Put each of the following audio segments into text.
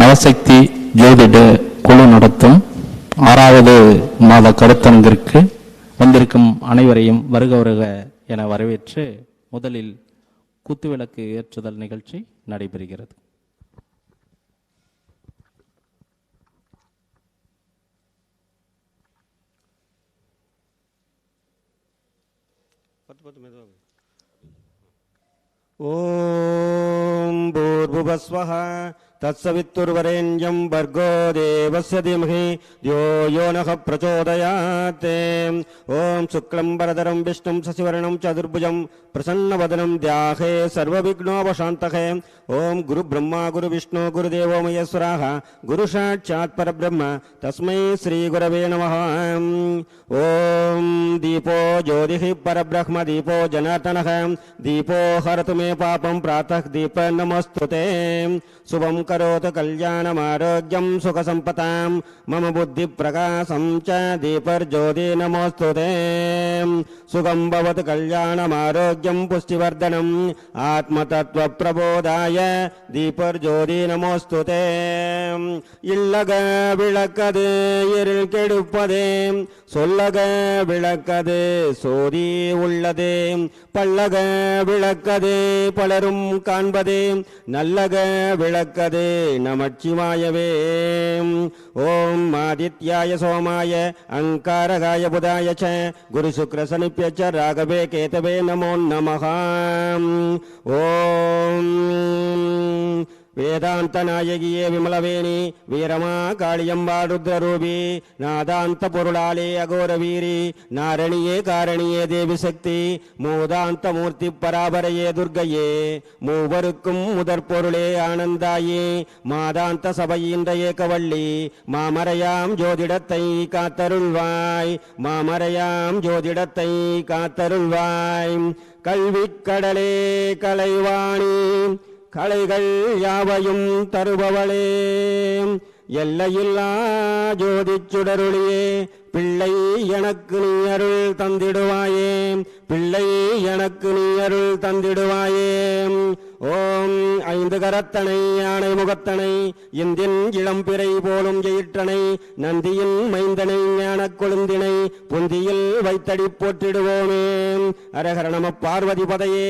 நவசக்தி ஜோதிட குழு நடத்தும் ஆறாவது மாத கருத்தரங்கிற்கு வந்திருக்கும் அனைவரையும் வருக வருக என வரவேற்று முதலில் குத்துவிளக்கு ஏற்றுதல் நிகழ்ச்சி நடைபெறுகிறது. ஓம் பூர்புவஸ்வः तत्सवित्तुर्वरेण्यम् भर्गो देवस्य धीमहि द्यो यो नः प्रचोदयात्। ॐ शुक्लं वरदरं विष्णुं शशिवर्णं चतुर्भुजं प्रसन्नवदनं द्याहे सर्वविघ्नो ॐ गुरुब्रह्मा गुरुविष्णु गुरुब्रह्म गुरुविष्णो गुरुदेवो महेश्वराः गुरुषाक्षात्परब्रह्म तस्मै श्रीगुरवे नमः। ॐ दीपो ज्योतिः परब्रह्म दीपो जनार्दनः दीपो हरतु मे पापं प्रातः दीप नमस्तु ते। శుభం కరోతు కళ్యాణమారోగ్యం సుఖసంపతాం మమ బుద్ధిప్రకాశం చ దీపర్జ్యోతి నమోస్తు సుఖం భవతు కళ్యాణమారోగ్యం పుష్టివర్ధనం ஆத்மதத்துவப்பிரபோதாய தீபர் ஜோதி நமோஸ்துதே இல்லக விளக்கது இருள் கெடுப்பதே சொல்லக விளக்கது சோதி உள்ளது. பல்லக விளக்கது பலரும் காண்பது. நல்லக விளக்கது நமச்சிவாயவே. ஓம் ஆதித்யாய சோமாய அங்காரகாய புதாய ச குரு சுக்ர சனிப்பியச்ச ராகவே கேதவே நமோ நமः ஓம் வேதாந்த நாயகியே விமலவேணி வீரமா காளியம்பா ருத்ரரூபி நாதாந்த பொருளாலே அகோர வீரி நாரணியே காரணியே தேவி சக்தி மூதாந்த மூர்த்தி பராபரையே துர்கையே மூவருக்கும் முதற் பொருளே ஆனந்தாயே மாதாந்த சபையின்ற ஏகவள்ளி மாமரையாம் ஜோதிடத்தை காத்தருள்வாய் மாமரையாம் ஜோதிடத்தை காத்தருள்வாய். கல்விக்கடலே கலைவாணி கலைகள் யாவையும் தருபவளே. எல்லையில்லா ஜோதி சுடருளியே பிள்ளை எனக்கு நீ அருள் தந்திடுவாயே. பிள்ளை எனக்கு நீ அருள் தந்திடுவாயே. ஓம் ஐந்து கரத்தனை யானை முகத்தனை இந்தின் இளம்பிறை போலும் ஜெயிற்றனை நந்தியின் மைந்தனை ஞானக் கொழுந்தினை புந்தியில் வைத்தடி போற்றிடுவோமே. அரகர நம பார்வதி பதையே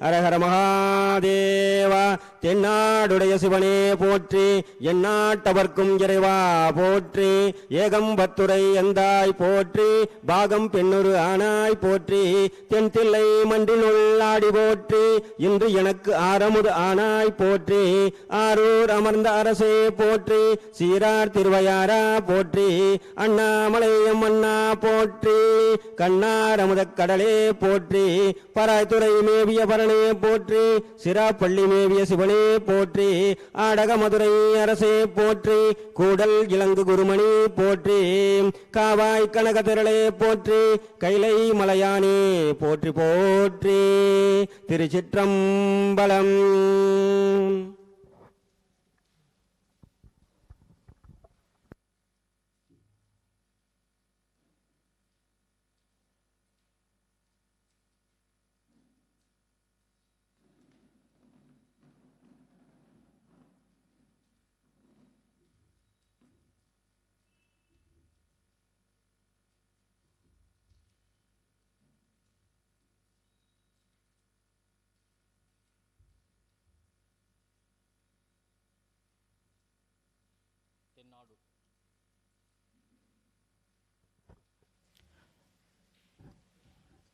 அரஹர மகாதேவா தென்னாடுடைய சிவனே போற்றி எந்நாட்டவர்க்கும் இறைவா போற்றி ஏகம்பத்துரை எந்தாய் போற்றி பாகம் பெண்ணொரு ஆனாய் போற்றி தென் தில்லை மன்றினுள்ளாடி போற்றி இன்று எனக்கு ஆரமுது ஆனாய் போற்றி ஆரூர் அமர்ந்த அரசே போற்றி சீரார் திருவையாரா போற்றி அண்ணாமலையம் அண்ணா போற்றி கண்ணார் அமுத கடலே போற்றி பராய்த்துறை மேவிய பரணே போற்றி சிராப்பள்ளி மேவிய சிவனே போற்றி ஆடக மதுரை அரசே போற்றி கூடல் இலங்கு குருமணி போற்றி காவாய் கனக திரளே போற்றி கைலை மலையானே போற்றி போற்றி திருச்சிற்றம் බලම්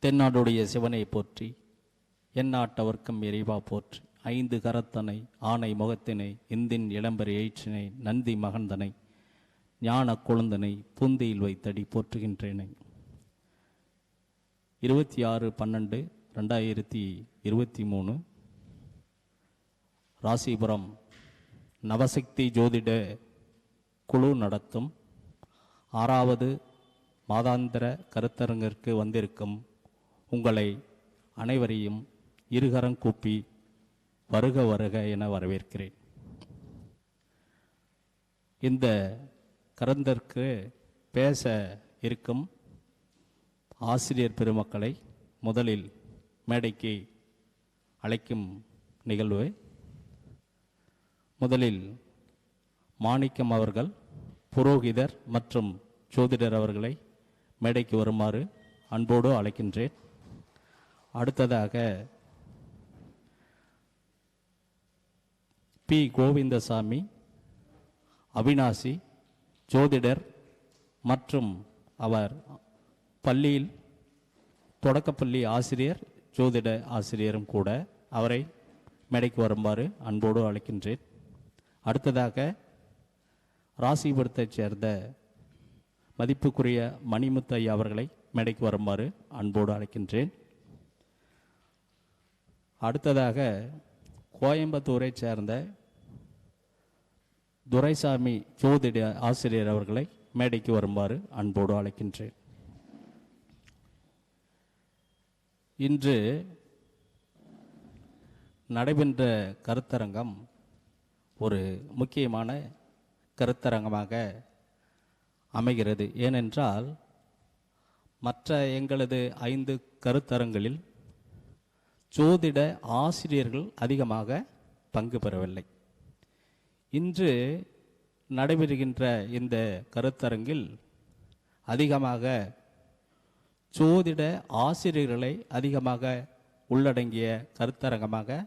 தென்னாடுடைய சிவனை போற்றி எந்நாட்டவர்க்கும் இறைவா போற்றி. ஐந்து கரத்தனை ஆனை முகத்தினை இந்தின் இளம்பரி ஏற்றினை நந்தி மகந்தனை ஞான குழந்தனை பூந்தியில் வைத்தடி போற்றுகின்றேனை. இருபத்தி ஆறு பன்னெண்டு ரெண்டாயிரத்தி இருபத்தி மூணு ராசிபுரம் நவசக்தி ஜோதிட குழு நடத்தும் ஆறாவது மாதாந்திர கருத்தரங்கிற்கு வந்திருக்கும் உங்களை அனைவரையும் இருகரம் கூப்பி வருக வருக என வரவேற்கிறேன். இந்த கரந்தற்கு பேச இருக்கும் ஆசிரியர் பெருமக்களை முதலில் மேடைக்கு அழைக்கும் நிகழ்வு. முதலில் மாணிக்கம் அவர்கள் புரோகிதர் மற்றும் ஜோதிடர் அவர்களை மேடைக்கு வருமாறு அன்போடு அழைக்கின்றேன். அடுத்ததாக பி. கோவிந்தசாமி அவினாசி ஜோதிடர் மற்றும் அவர் பள்ளியில் தொடக்கப்பள்ளி ஆசிரியர் ஜோதிட ஆசிரியரும் கூட அவரை மேடைக்கு வருமாறு அன்போடு அழைக்கின்றேன். அடுத்ததாக ராசிபுரத்தைச் சேர்ந்த மதிப்புக்குரிய மணிமுத்து ஐயா அவர்களை மேடைக்கு வருமாறு அன்போடு அழைக்கின்றேன். அடுத்ததாக கோயம்புத்தூரைச் சேர்ந்த துரைசாமி ஜோதிட ஆசிரியர் அவர்களை மேடைக்கு வருமாறு அன்போடு அழைக்கின்றேன். இன்று நடைபெற்ற கருத்தரங்கம் ஒரு முக்கியமான கருத்தரங்கமாக அமைகிறது. ஏனென்றால் மற்ற எங்களது ஐந்து கருத்தரங்களில் ஜோதிட ஆசிரியர்கள் அதிகமாக பங்கு பெறவில்லை. இன்று நடைபெறுகின்ற இந்த கருத்தரங்கில் அதிகமாக ஜோதிட ஆசிரியர்களை அதிகமாக உள்ளடங்கிய கருத்தரங்கமாக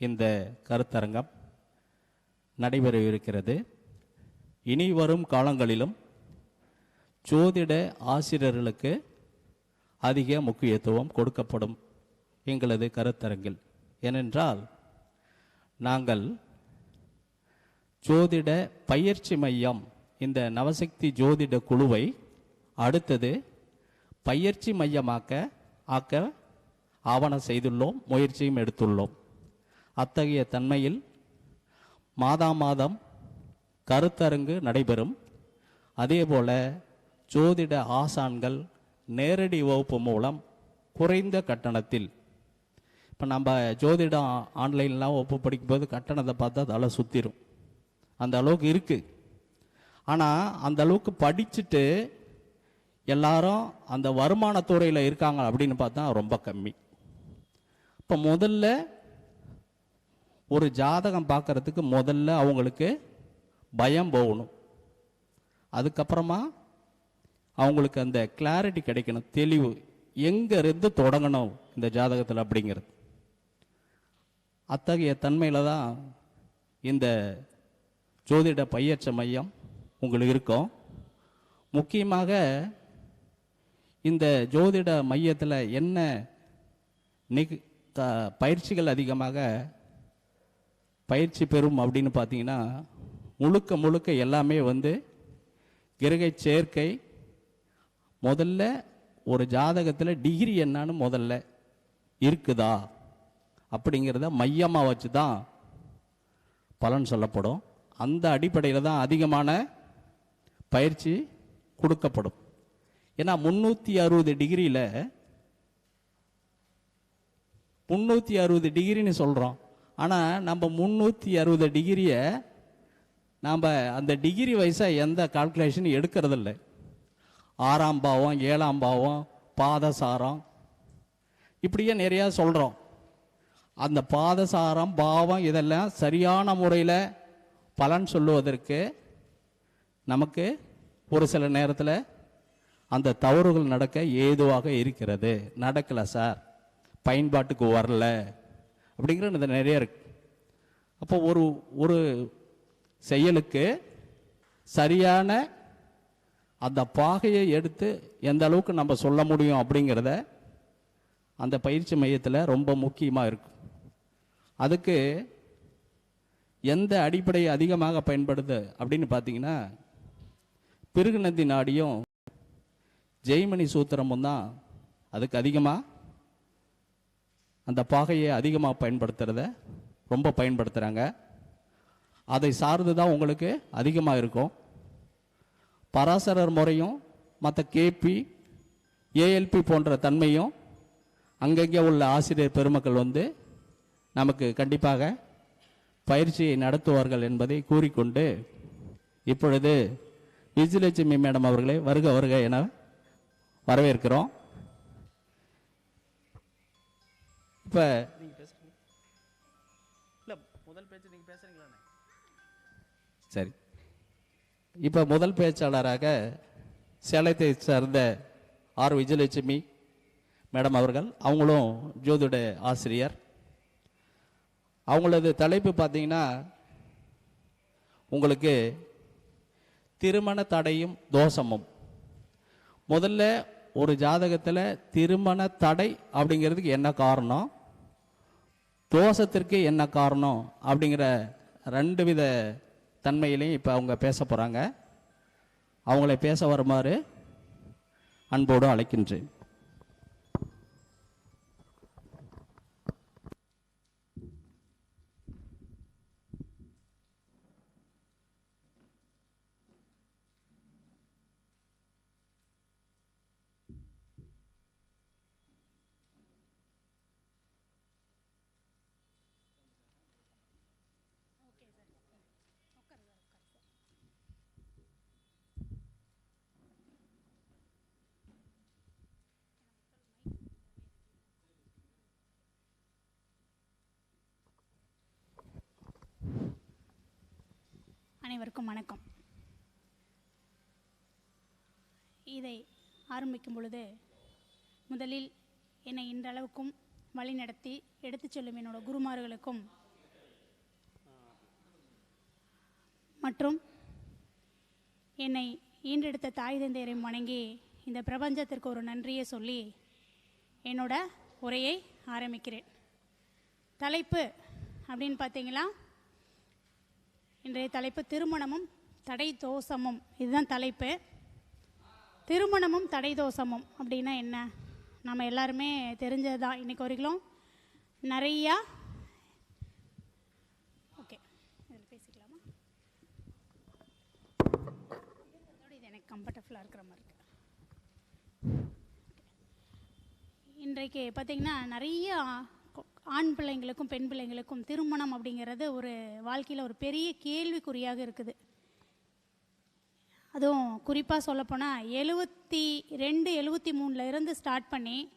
இந்த கருத்தரங்கம் நடைபெறவிருக்கிறது. இனி வரும் காலங்களிலும் ஜோதிட ஆசிரியர்களுக்கு அதிக முக்கியத்துவம் கொடுக்கப்படும். எங்களது கருத்தரங்கில். ஏனென்றால் நாங்கள் ஜோதிட பயிற்சி மையம் இந்த நவசக்தி ஜோதிட குழுவை அடுத்தது பயிற்சி மையமாக்க ஆக்க ஆவணம் செய்துள்ளோம் முயற்சியும் எடுத்துள்ளோம். அத்தகைய தன்மையில் மாதா மாதம் கருத்தரங்கு நடைபெறும். அதேபோல ஜோதிட ஆசான்கள் நேரடி வகுப்பு மூலம் குறைந்த கட்டணத்தில் இப்போ நம்ம ஜோதிடம் ஆன்லைன்லாம் ஒப்பு படிக்கும்போது கட்டணத்தை பார்த்தா தலை சுற்றிடும் அந்த அளவுக்கு இருக்குது ஆனால் அந்த அளவுக்கு படிச்சுட்டு எல்லாரும் அந்த வருமானத்துறையில் இருக்காங்க அப்படின்னு பார்த்தா ரொம்ப கம்மி. இப்போ முதல்ல ஒரு ஜாதகம் பார்க்கறதுக்கு முதல்ல அவங்களுக்கு பயம் போகணும். அதுக்கப்புறமா அவங்களுக்கு அந்த கிளாரிட்டி கிடைக்கணும் தெளிவு. எங்கேருந்து தொடங்கணும் இந்த ஜாதகத்தில் அப்படிங்கிறது. அத்தகைய தன்மையில் தான் இந்த ஜோதிட பயிற்சி மையம் உங்களுக்கு இருக்கும். முக்கியமாக இந்த ஜோதிட மையத்தில் என்ன நிக த- பயிற்சிகள் அதிகமாக பயிற்சி பெறும் அப்படின்னு பார்த்தீங்கன்னா முழுக்க முழுக்க எல்லாமே வந்து கிரகை சேர்க்கை முதல்ல ஒரு ஜாதகத்தில் டிகிரி என்னான்னு முதல்ல இருக்குதா? அப்படிங்கிறத மையமாக வச்சு தான் பலன் சொல்லப்படும். அந்த அடிப்படையில் தான் அதிகமான பயிற்சி கொடுக்கப்படும். ஏன்னா முந்நூற்றி அறுபது டிகிரியில் முந்நூற்றி அறுபது டிகிரின்னு சொல்கிறோம் ஆனால் நம்ம முந்நூற்றி அறுபது டிகிரியை நாம் அந்த டிகிரி வயசாக எந்த கால்குலேஷனும் எடுக்கிறதில்ல. ஆறாம் பாவம் ஏழாம் பாவம் பாதசாரம். இப்படியே நிறையா சொல்கிறோம் அந்த பாதசாரம் பாவம் இதெல்லாம் சரியான முறையில் பலன் சொல்லுவதற்கு நமக்கு ஒரு சில நேரத்தில் அந்த தவறுகள் நடக்க ஏதுவாக இருக்கிறது. நடக்கலை சார். பயன்பாட்டுக்கு வரல. அப்படிங்கிற நிறைய இருக்கு. அப்போ ஒரு ஒரு செயலுக்கு சரியான அந்த பாகையை எடுத்து எந்த அளவுக்கு நம்ம சொல்ல முடியும் அப்படிங்கிறத அந்த பயிற்சி மையத்தில் ரொம்ப முக்கியமாக இருக்கும். அதுக்கு எந்த அடிப்படையை அதிகமாக பயன்படுது அப்படின்னு பார்த்தீங்கன்னா பிருகுநந்தி நாடியும் ஜெய்மணி சூத்திரமும் தான் அதுக்கு அதிகமாக அந்த பாகையை அதிகமாக பயன்படுத்துகிறத ரொம்ப பயன்படுத்துகிறாங்க அதை சார்ந்து தான் உங்களுக்கு அதிகமாக இருக்கும். பராசரர் முறையும் மற்ற கேபி ஏஎல்பி போன்ற தன்மையும் அங்கங்கே உள்ள ஆசிரியர் பெருமக்கள் வந்து நமக்கு கண்டிப்பாக பயிற்சியை நடத்துவார்கள் என்பதை கூறிக்கொண்டு இப்பொழுது விஜயலட்சுமி மேடம் அவர்களை வருக வருக என வரவேற்கிறோம். இப்போ முதல் நீங்கள் சரி. இப்போ முதல் பேச்சாளராக சேலத்தை சார்ந்த ஆர். விஜயலட்சுமி மேடம் அவர்கள் அவங்களும் ஜோதிட ஆசிரியர். அவங்களது தலைப்பு பார்த்தீங்கன்னா உங்களுக்கு திருமண தடையும் தோஷமும். முதல்ல ஒரு ஜாதகத்தில் திருமண தடை அப்படிங்கிறதுக்கு என்ன காரணம்? தோஷத்திற்கு என்ன காரணம்? அப்படிங்கிற ரெண்டு வித தன்மையிலையும் இப்போ அவங்க பேச போகிறாங்க அவங்களை பேச வருமாறு அன்போடு அழைக்கின்றேன். அனைவருக்கும் வணக்கம். இதை ஆரம்பிக்கும் பொழுது முதலில் என்னை இன்றளவுக்கும் வழிநடத்தி எடுத்துச் செல்லும் என்னோட குருமார்களுக்கும் மற்றும் என்னை ஈன்றெடுத்த தாய் தந்தையரையும் வணங்கி இந்த பிரபஞ்சத்திற்கு ஒரு நன்றியை சொல்லி என்னோட உரையை ஆரம்பிக்கிறேன். தலைப்பு அப்படின்னு பார்த்தீங்களா? இன்றைய தலைப்பு திருமணமும் தடை தோஷமும் இதுதான் தலைப்பு. திருமணமும் தடை தோஷமும் அப்படின்னா என்ன? நம்ம எல்லாருமே தெரிஞ்சது தான் இன்றைக்கி வரைக்கும் நிறையா ஓகே இதில் பேசிக்கலாமா? இது எனக்கு கம்ஃபர்டபுளாக இருக்கிற மாதிரி இருக்கு. இன்றைக்கு பார்த்தீங்கன்னா நிறையா ஆண் பிள்ளைங்களுக்கும் பெண் பிள்ளைங்களுக்கும் திருமணம் அப்படிங்கிறது ஒரு வாழ்க்கையில் ஒரு பெரிய கேள்விக்குறியாக இருக்குது. அதுவும் குறிப்பாக சொல்லப்போனால் எழுபத்தி ரெண்டு எழுபத்தி மூணில் இருந்து ஸ்டார்ட் பண்ணி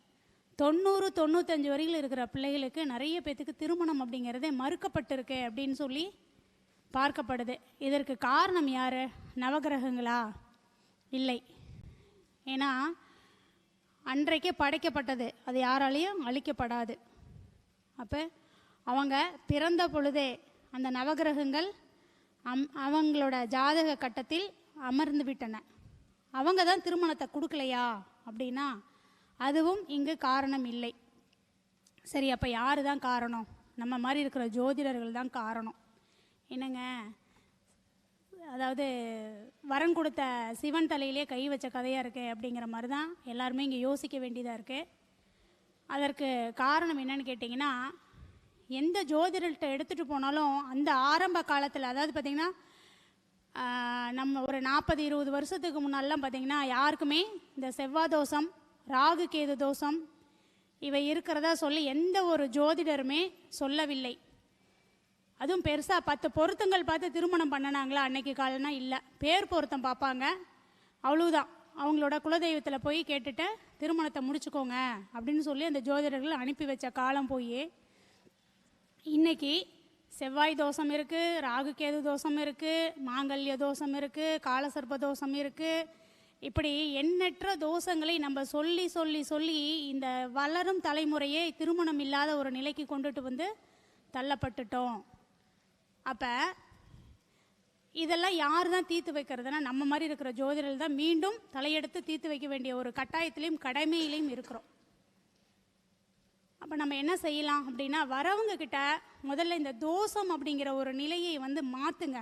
தொண்ணூறு தொண்ணூத்தஞ்சு வரையில் இருக்கிற பிள்ளைகளுக்கு நிறைய பேத்துக்கு திருமணம் அப்படிங்கிறதே மறுக்கப்பட்டிருக்கு அப்படின்னு சொல்லி பார்க்கப்படுது. இதற்கு காரணம் யார்? நவகிரகங்களா? இல்லை. ஏன்னா அன்றைக்கே படைக்கப்பட்டது. அது யாராலையும் அழிக்கப்படாது. அப்போ அவங்க பிறந்த பொழுதே அந்த நவகிரகங்கள் அம் அவங்களோட ஜாதக கட்டத்தில் அமர்ந்து விட்டன. அவங்க தான் திருமணத்தை கொடுக்கலையா? அப்படின்னா அதுவும் இங்கு காரணம் இல்லை. சரி அப்போ யார் தான் காரணம்? நம்ம மாதிரி இருக்கிற ஜோதிடர்கள் தான் காரணம். என்னங்க? அதாவது வரம் கொடுத்த சிவன் தலையிலே கை வச்ச கதையாக இருக்கு அப்படிங்கிற மாதிரி தான் எல்லாருமே இங்கே யோசிக்க வேண்டியதாக இருக்குது அதற்கு காரணம் என்னன்னு கேட்டிங்கன்னா எந்த ஜோதிடர்கிட்ட எடுத்துகிட்டு போனாலும் அந்த ஆரம்ப காலத்தில் அதாவது பார்த்திங்கன்னா நம்ம ஒரு நாற்பது இருபது வருஷத்துக்கு முன்னாடிலாம் பார்த்திங்கன்னா யாருக்குமே இந்த செவ்வாய் தோஷம் ராகு கேது தோஷம் இவை இருக்கிறதா சொல்லி எந்த ஒரு ஜோதிடருமே சொல்லவில்லை. அதுவும் பெருசாக பத்து பொருத்தங்கள் பார்த்து திருமணம் பண்ணினாங்களா அன்னைக்கு காலம்னா இல்லை. பேர் பொருத்தம் பார்ப்பாங்க. அவ்வளவுதான். அவங்களோட குலதெய்வத்தில் போய் கேட்டுட்டு திருமணத்தை முடிச்சுக்கோங்க அப்படின்னு சொல்லி அந்த ஜோதிடர்கள் அனுப்பி வச்ச காலம் போய். இன்னைக்கு செவ்வாய் தோஷம் இருக்குது ராகு கேது தோஷம் இருக்குது மாங்கல்ய தோஷம் இருக்குது காலசர்ப்ப தோஷம் இருக்குது இப்படி எண்ணற்ற தோஷங்களை நம்ம சொல்லி சொல்லி சொல்லி இந்த வளரும் தலைமுறையே திருமணம் இல்லாத ஒரு நிலைக்கு கொண்டுட்டு வந்து தள்ளப்பட்டுட்டோம். அப்போ இதெல்லாம் யார் தான் தீர்த்து வைக்கிறதுனா நம்ம மாதிரி இருக்கிற ஜோதிடர்கள் தான் மீண்டும் தலையெடுத்து தீர்த்து வைக்க வேண்டிய ஒரு கட்டாயத்திலையும் கடமையிலையும் இருக்கிறோம். அப்போ நம்ம என்ன செய்யலாம் அப்படின்னா வரவங்க கிட்ட முதல்ல இந்த தோஷம் அப்படிங்கிற ஒரு நிலையை வந்து மாற்றுங்க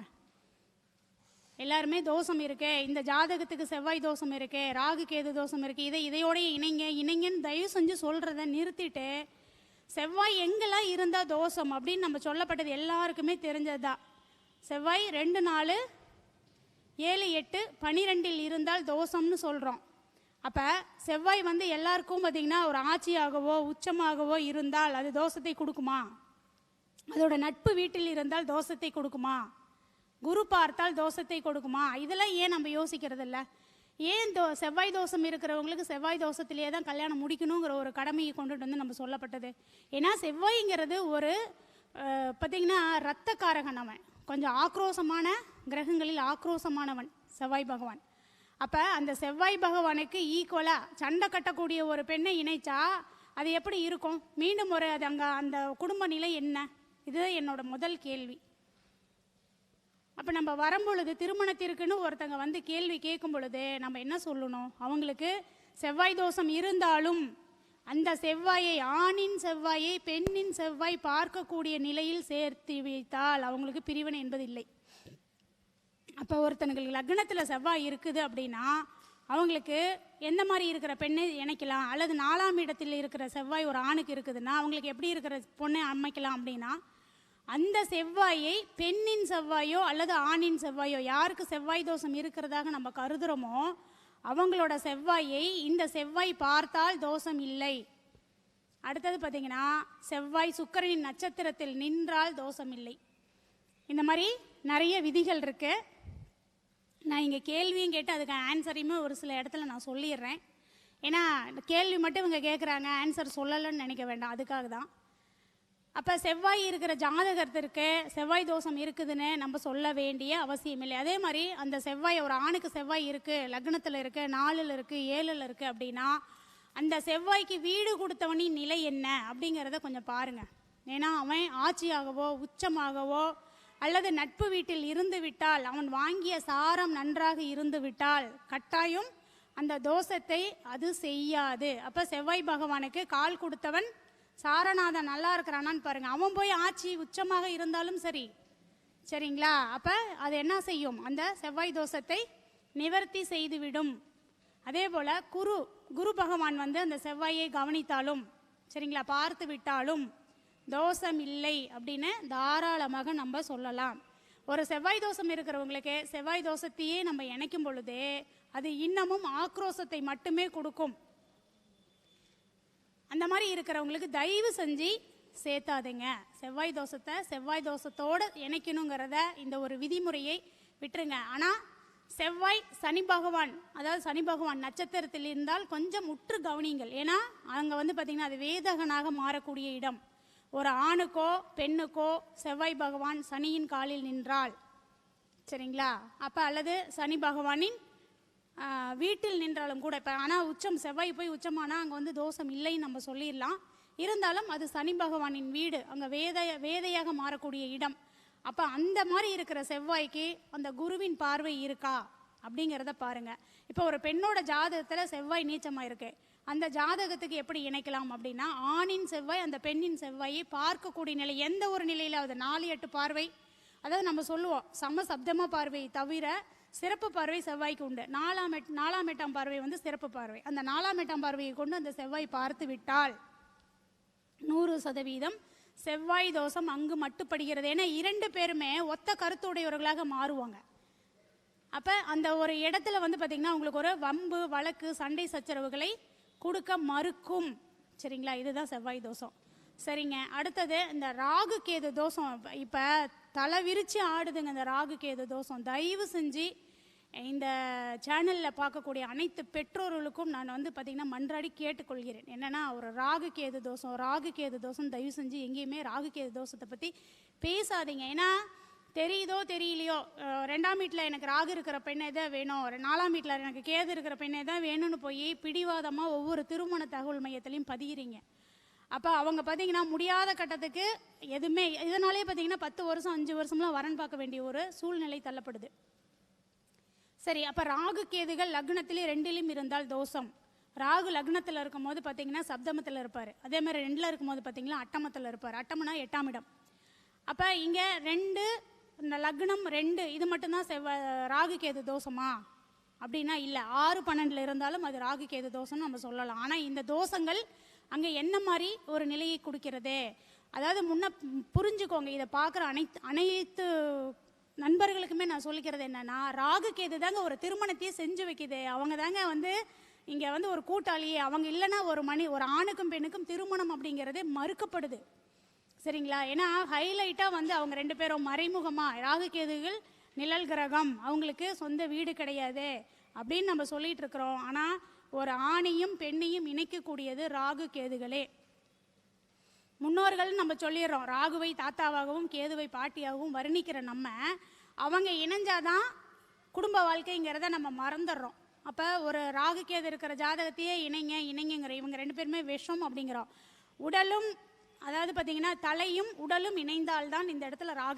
எல்லாருமே தோஷம் இருக்கே இந்த ஜாதகத்துக்கு செவ்வாய் தோஷம் இருக்கே ராகு கேது தோஷம் இருக்கு இதை இதையோடய இணைங்க இணைங்கன்னு தயவு செஞ்சு சொல்கிறத நிறுத்திட்டு செவ்வாய் எங்கெல்லாம் இருந்தால் தோஷம் அப்படின்னு நம்ம சொல்லப்பட்டது எல்லாருக்குமே தெரிஞ்சது தான் செவ்வாய் ரெண்டு நாலு ஏழு எட்டு பனிரெண்டில் இருந்தால் தோஷம்னு சொல்கிறோம் அப்போ செவ்வாய் வந்து எல்லாருக்கும் பார்த்திங்கன்னா ஒரு ஆட்சியாகவோ உச்சமாகவோ இருந்தால் அது தோஷத்தை கொடுக்குமா? அதோட நட்பு வீட்டில் இருந்தால் தோஷத்தை கொடுக்குமா? குரு பார்த்தால் தோஷத்தை கொடுக்குமா? இதெல்லாம் ஏன் நம்ம யோசிக்கிறது இல்லை ஏன் தோ செவ்வாய் தோஷம் இருக்கிறவங்களுக்கு செவ்வாய் தோஷத்திலேயே தான் கல்யாணம் முடிக்கணுங்கிற ஒரு கடமையை கொண்டுட்டு வந்து நம்ம சொல்லப்பட்டது. ஏன்னா செவ்வாய்ங்கிறது ஒரு பார்த்திங்கன்னா பார்த்தீங்கன்னா ரத்தக்காரகன் அவன். கொஞ்சம் ஆக்ரோஷமான கிரகங்களில் ஆக்ரோஷமானவன் செவ்வாய் பகவான். அப்போ அந்த செவ்வாய் பகவானுக்கு ஈக்குவலாக சண்டை கட்டக்கூடிய ஒரு பெண்ணை இணைச்சா அது எப்படி இருக்கும்? மீண்டும் ஒரு அது அங்கே அந்த குடும்ப நிலை என்ன? இது என்னோட முதல் கேள்வி. அப்போ நம்ம வரும்பொழுது திருமணத்திற்குன்னு ஒருத்தங்க வந்து கேள்வி கேட்கும் பொழுது நம்ம என்ன சொல்லணும்? அவங்களுக்கு செவ்வாய் தோஷம் இருந்தாலும் அந்த செவ்வாயை ஆணின் செவ்வாயை பெண்ணின் செவ்வாய் பார்க்கக்கூடிய நிலையில் சேர்த்து வைத்தால் அவங்களுக்கு பிரிவினை என்பது இல்லை அப்போ ஒருத்தனுக்கு லக்னத்தில் செவ்வாய் இருக்குது அப்படின்னா அவங்களுக்கு எந்த மாதிரி இருக்கிற பெண்ணை இணைக்கலாம்? அல்லது நாலாம் இடத்தில் இருக்கிற செவ்வாய் ஒரு ஆணுக்கு இருக்குதுன்னா அவங்களுக்கு எப்படி இருக்கிற பொண்ணை அமைக்கலாம் அப்படின்னா அந்த செவ்வாயை பெண்ணின் செவ்வாயோ அல்லது ஆணின் செவ்வாயோ யாருக்கு செவ்வாய் தோஷம் இருக்கிறதாக நம்ம கருதுகிறோமோ அவங்களோட செவ்வாயை இந்த செவ்வாய் பார்த்தால் தோஷம் இல்லை. அடுத்தது பார்த்தீங்கன்னா செவ்வாய் சுக்கரனின் நட்சத்திரத்தில் நின்றால் தோஷம் இல்லை. இந்த மாதிரி நிறைய விதிகள் இருக்கு. நான் இங்கே கேள்வியும் கேட்டு அதுக்கு ஆன்சரையுமே ஒரு சில இடத்துல நான் சொல்லிடுறேன். ஏன்னா கேள்வி மட்டும் இவங்க கேட்குறாங்க ஆன்சர் சொல்லலைன்னு நினைக்க வேண்டாம். அதுக்காக தான். அப்போ செவ்வாய் இருக்கிற ஜாதகத்திற்கு செவ்வாய் தோஷம் இருக்குதுன்னு நம்ம சொல்ல வேண்டிய அவசியம் இல்லை. அதே மாதிரி அந்த செவ்வாய் ஒரு ஆணுக்கு செவ்வாய் இருக்குது லக்னத்தில் இருக்குது நாலில் இருக்குது ஏழில் இருக்குது அப்படின்னா அந்த செவ்வாய்க்கு வீடு கொடுத்தவனின் நிலை என்ன அப்படிங்கிறத கொஞ்சம் பாருங்கள் ஏன்னா அவன் ஆட்சியாகவோ உச்சமாகவோ அல்லது நட்பு வீட்டில் இருந்து விட்டால் அவன் வாங்கிய சாரம் நன்றாக இருந்து விட்டால் கட்டாயம் அந்த தோஷத்தை அது செய்யாது. அப்போ செவ்வாய் பகவானுக்கு கால் கொடுத்தவன் சாரநாதன் நல்லா இருக்கிறானான்னு பாருங்க. அவன் போய் ஆட்சி உச்சமாக இருந்தாலும் சரி. சரிங்களா? அப்ப அது என்ன செய்யும்? அந்த செவ்வாய் தோஷத்தை நிவர்த்தி செய்துவிடும். அதே போல குரு குரு பகவான் வந்து அந்த செவ்வாயை கவனித்தாலும் சரிங்களா? பார்த்து விட்டாலும் தோஷம் இல்லை அப்படின்னு தாராளமாக நம்ம சொல்லலாம். ஒரு செவ்வாய் தோஷம் இருக்கிறவங்களுக்கு செவ்வாய் தோஷத்தையே நம்ம இணைக்கும் பொழுது அது இன்னமும் ஆக்ரோஷத்தை மட்டுமே கொடுக்கும். அந்த மாதிரி இருக்கிறவங்களுக்கு தயவு செஞ்சு சேர்த்தாதீங்க. செவ்வாய் தோஷத்தை செவ்வாய் தோஷத்தோடு இணைக்கணுங்கிறத இந்த ஒரு விதிமுறையை விட்டுருங்க. ஆனால் செவ்வாய் சனி பகவான் அதாவது சனி பகவான் நட்சத்திரத்தில் இருந்தால் கொஞ்சம் முற்று கவனிங்கள் ஏன்னா அங்கே வந்து பார்த்திங்கன்னா அது வேதகனாக மாறக்கூடிய இடம். ஒரு ஆணுக்கோ பெண்ணுக்கோ செவ்வாய் பகவான் சனியின் காலில் நின்றால் சரிங்களா? அப்போ அல்லது சனி பகவானின் வீட்டில் நின்றாலும் கூட இப்போ ஆனால் உச்சம் செவ்வாய் போய் உச்சமானால் அங்கே வந்து தோஷம் இல்லைன்னு நம்ம சொல்லிடலாம். இருந்தாலும் அது சனி பகவானின் வீடு அங்கே வேத வேதையாக மாறக்கூடிய இடம். அப்போ அந்த மாதிரி இருக்கிற செவ்வாய்க்கு அந்த குருவின் பார்வை இருக்கா? அப்படிங்கிறத பாருங்க. இப்போ ஒரு பெண்ணோட ஜாதகத்தில் செவ்வாய் நீச்சமாக இருக்கு அந்த ஜாதகத்துக்கு எப்படி இணைக்கலாம் அப்படின்னா ஆணின் செவ்வாய் அந்த பெண்ணின் செவ்வாயை பார்க்கக்கூடிய நிலை எந்த ஒரு நிலையிலாவது நாலு எட்டு பார்வை. அதாவது நம்ம சொல்லுவோம் சம சப்தமாக பார்வை தவிர சிறப்பு பார்வை செவ்வாய்க்கு உண்டு. நாலாம் எட் நாலாம் எட்டாம் பார்வை வந்து சிறப்பு பார்வை. அந்த நாலாம் எட்டாம் பார்வையை கொண்டு அந்த செவ்வாய் பார்த்து விட்டால் நூறு சதவீதம் செவ்வாய் தோஷம் அங்கு மட்டுப்படுகிறது. ஏன்னா இரண்டு பேருமே ஒத்த கருத்துடையவர்களாக மாறுவாங்க. அப்போ அந்த ஒரு இடத்துல வந்து பார்த்திங்கன்னா உங்களுக்கு ஒரு வம்பு வழக்கு சண்டை சச்சரவுகளை கொடுக்க மறுக்கும். சரிங்களா? இதுதான் செவ்வாய் தோஷம். சரிங்க. அடுத்தது இந்த ராகு கேது தோஷம். இப்போ தலை விரித்து ஆடுதுங்க இந்த ராகு கேது தோஷம். தயவு செஞ்சு இந்த சேனலில் பார்க்கக்கூடிய அனைத்து பெற்றோர்களுக்கும் நான் வந்து பார்த்திங்கன்னா மன்றாடி கேட்டுக்கொள்கிறேன். என்னென்னா ஒரு ராகு கேது தோஷம் ராகு கேது தோஷம் தயவு செஞ்சு எங்கேயுமே ராகு கேது தோஷத்தை பற்றி பேசாதீங்க. ஏன்னா தெரியுதோ தெரியலையோ ரெண்டாம் வீட்டில் எனக்கு ராகு இருக்கிற பெண்ணை தான் வேணும். ஒரு நாலாம் வீட்டில் எனக்கு கேது இருக்கிற பெண்ணை தான் வேணும்னு போய் பிடிவாதமாக ஒவ்வொரு திருமண தகவல் மையத்திலையும் பதிகிறீங்க அப்போ அவங்க பார்த்தீங்கன்னா முடியாத கட்டத்துக்கு எதுவுமே இதனாலே பார்த்தீங்கன்னா பத்து வருஷம் அஞ்சு வருஷம்லாம் வரன் பார்க்க வேண்டிய ஒரு சூழ்நிலை தள்ளப்படுது. சரி அப்போ ராகு கேதுகள் லக்னத்திலே ரெண்டிலும் இருந்தால் தோஷம். ராகு லக்னத்தில் இருக்கும் போது பார்த்தீங்கன்னா சப்தமத்தில் இருப்பார். அதே மாதிரி ரெண்டில் இருக்கும்போது பார்த்தீங்கன்னா அட்டமத்தில் இருப்பார். அட்டமனா எட்டாம் இடம். அப்போ இங்கே ரெண்டு இந்த லக்னம் ரெண்டு இது மட்டும்தான் செவ்வ ராகு கேது தோஷமா? அப்படின்னா இல்லை. ஆறு பன்னெண்டில் இருந்தாலும் அது ராகு கேது தோஷம்னு நம்ம சொல்லலாம். ஆனால் இந்த தோஷங்கள் அங்கே என்ன மாதிரி ஒரு நிலையை கொடுக்கிறது? அதாவது முன்ன புரிஞ்சுக்கோங்க. இதை பார்க்குற அனைத்து அனைத்து நண்பர்களுக்குமே நான் சொல்லிக்கிறது என்னன்னா ராகு கேது தாங்க ஒரு திருமணத்தையே செஞ்சு வைக்குது. அவங்க தாங்க வந்து இங்கே வந்து ஒரு கூட்டாளியே அவங்க இல்லைன்னா ஒரு மணி ஒரு ஆணுக்கும் பெண்ணுக்கும் திருமணம் அப்படிங்கிறது மறுக்கப்படுது. சரிங்களா? ஏன்னா ஹைலைட்டாக வந்து அவங்க ரெண்டு பேரும் மறைமுகமாக ராகு கேதுகள் நிழல் கிரகம் அவங்களுக்கு சொந்த வீடு கிடையாது அப்படின்னு நம்ம சொல்லிட்டு இருக்கிறோம். ஆனால் ஒரு ஆணையும் பெண்ணையும் இணைக்கக்கூடியது ராகு கேதுகளே. முன்னோர்கள் நம்ம சொல்லிடுறோம் ராகுவை தாத்தாவாகவும் கேதுவை பாட்டியாகவும் வர்ணிக்கிற நம்ம அவங்க இணைஞ்சாதான் குடும்ப வாழ்க்கைங்கிறத நம்ம மறந்துடுறோம். அப்போ ஒரு ராகு கேது இருக்கிற ஜாதகத்தையே இணைங்க இணைங்கிற இவங்க ரெண்டு பேருமே விஷம் அப்படிங்கிறோம். உடலும் அதாவது பார்த்தீங்கன்னா தலையும் உடலும் இணைந்தால்தான் இந்த இடத்துல ராகு